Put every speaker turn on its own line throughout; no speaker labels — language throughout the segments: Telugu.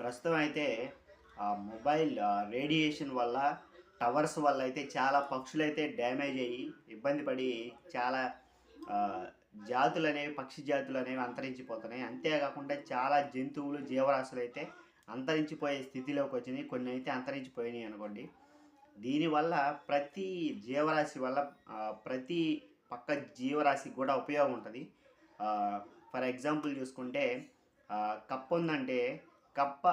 ప్రస్తుతం అయితే ఆ మొబైల్ రేడియేషన్ వల్ల టవర్స్ వల్ల అయితే చాలా పక్షులు అయితే డ్యామేజ్ అయ్యి ఇబ్బంది పడి చాలా జాతులు అనేవి పక్షి జాతులు అనేవి అంతరించిపోతున్నాయి. అంతేకాకుండా చాలా జంతువులు జీవరాశులు అయితే అంతరించిపోయే స్థితిలోకి వచ్చినాయి. కొన్ని అయితే అంతరించిపోయినాయి అనుకోండి. దీనివల్ల ప్రతి జీవరాశి వల్ల ప్రతి పక్క జీవరాశికి కూడా ఉపయోగం ఉంటుంది. ఫర్ ఎగ్జాంపుల్ చూసుకుంటే కప్ప ఉందంటే కప్ప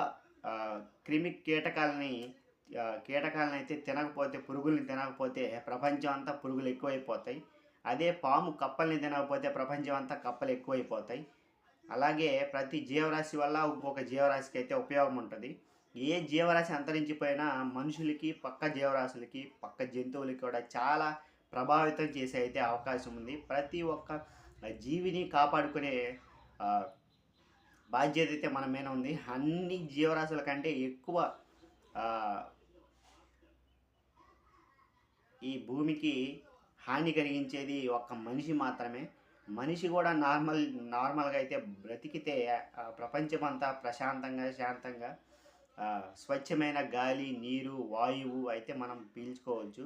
క్రిమి కీటకాలని కీటకాలను అయితే తినకపోతే పురుగుల్ని తినకపోతే ప్రపంచం అంతా పురుగులు ఎక్కువైపోతాయి. అదే పాము కప్పల్ని తినకపోతే ప్రపంచం అంతా కప్పలు ఎక్కువైపోతాయి. అలాగే ప్రతి జీవరాశి వల్ల ఇంకొక జీవరాశికి అయితే ఉపయోగం ఉంటుంది. ఏ జీవరాశి అంతరించిపోయినా మనుషులకి పక్క జీవరాశులకి పక్క జంతువులకి కూడా చాలా ప్రభావితం చేసే అయితే అవకాశం ఉంది. ప్రతి ఒక్క జీవిని కాపాడుకునే బాధ్యత అయితే మన మీద ఉంది. అన్ని జీవరాశుల కంటే ఎక్కువ ఈ భూమికి హాని కలిగించేది ఒక్క మనిషి మాత్రమే. మనిషి కూడా నార్మల్ నార్మల్గా అయితే బ్రతికితే ప్రపంచమంతా ప్రశాంతంగా శాంతంగా స్వచ్ఛమైన గాలి నీరు వాయువు అయితే మనం పీల్చుకోవచ్చు.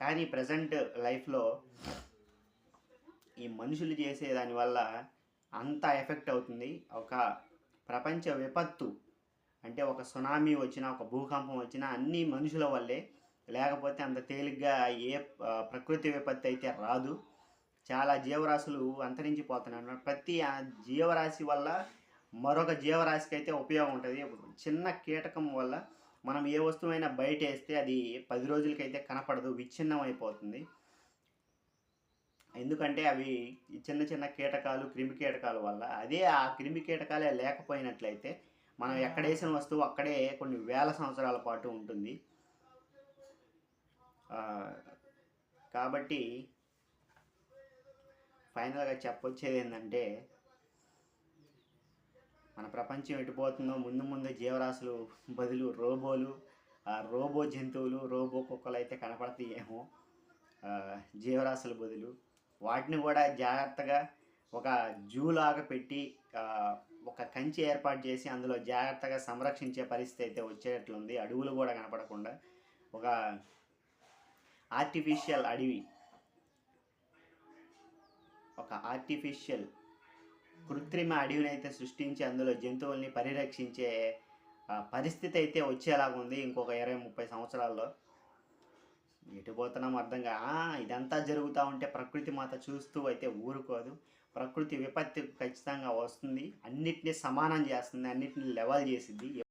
కానీ ప్రజెంట్ లైఫ్లో ఈ మనుషులు చేసే దానివల్ల అంత ఎఫెక్ట్ అవుతుంది. ఒక ప్రపంచ విపత్తు అంటే ఒక సునామీ వచ్చినా ఒక భూకంపం వచ్చినా అన్నీ మనుషుల వల్లే. లేకపోతే అంత తేలిగ్గా ఏ ప్రకృతి విపత్తి అయితే రాదు. చాలా జీవరాశులు అంతరించిపోతున్నాయి అన్నమాట. ప్రతి ఆ జీవరాశి వల్ల మరొక జీవరాశికి అయితే ఉపయోగం ఉంటుంది. చిన్న కీటకం వల్ల మనం ఏ వస్తువైనా బయట వేస్తే అది పది రోజులకైతే కనపడదు విచ్ఛిన్నం అయిపోతుంది ఎందుకంటే అవి చిన్న చిన్న కీటకాలు క్రిమి కీటకాల వల్ల అదే ఆ క్రిమి కీటకాలే లేకపోయినట్లయితే మనం ఎక్కడ వేసిన వస్తువు అక్కడే కొన్ని వేల సంవత్సరాల పాటు ఉంటుంది. కాబట్టి ఫైనల్గా చెప్పొచ్చేది ఏంటంటే మన ప్రపంచం ఎటుపోతుందో ముందు ముందు జీవరాశులు బదులు రోబోలు ఆ రోబో జంతువులు రోబో కుక్కలు అయితే కనపడతాయేమో జీవరాశుల బదులు వాటిని కూడా జాగ్రత్తగా ఒక జూ లాగా పెట్టి ఒక కంచి ఏర్పాటు చేసి అందులో జాగ్రత్తగా సంరక్షించే పరిస్థితి అయితే వచ్చేటట్లుంది. అడవులు కూడా కనపడకుండా ఒక ఆర్టిఫిషియల్ అడవి ఒక ఆర్టిఫిషియల్ కృత్రిమ అడవిని అయితే సృష్టించి అందులో జంతువుల్ని పరిరక్షించే పరిస్థితి అయితే వచ్చేలాగా ఉంది ఇంకొక ఇరవై ముప్పై సంవత్సరాల్లో. ఎటు పోతున్నాం అర్థంగా కా ఇదంతా జరుగుతూ ఉంటే ప్రకృతి మాత చూస్తూ అయితే ఊరుకోదు. ప్రకృతి విపత్తి ఖచ్చితంగా వస్తుంది. అన్నిటినీ సమానం చేస్తుంది. అన్నిటిని లెవెల్ చేసింది